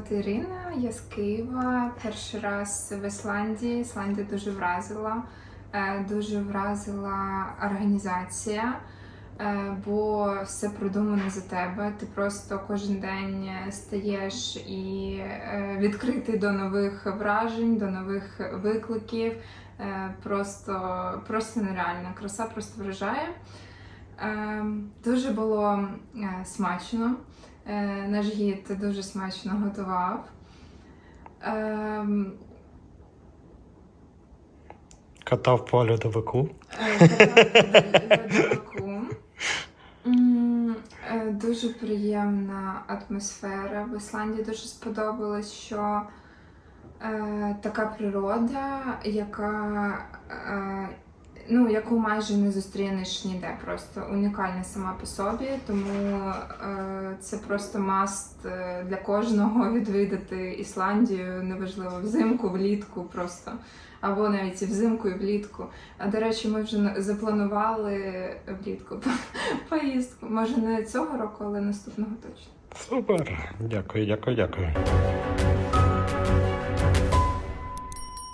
звати Ірина, я з Києва. Перший раз в Ісландії. Ісландія дуже вразила. Е, Дуже вразила організація, е, бо все продумано за тебе. Ти просто кожен день стаєш і е, відкритий до нових вражень, до нових викликів. Просто, просто нереально. Краса просто вражає. Дуже було е, смачно. Е, Наш гід дуже смачно готував. Ем, Катав по льодовику. е, катав по льодовику. Дуже приємна атмосфера. В Ісландії дуже сподобалось, що е, така природа, яка е, ну, яку майже не зустрінеш ніде, просто унікальна сама по собі. Тому е, це просто маст е, для кожного відвідати Ісландію, неважливо взимку, влітку, просто або навіть і взимку, і влітку. А до речі, ми вже запланували влітку поїздку. Може, не цього року, але наступного точно. Супер. Дякую, дякую, дякую.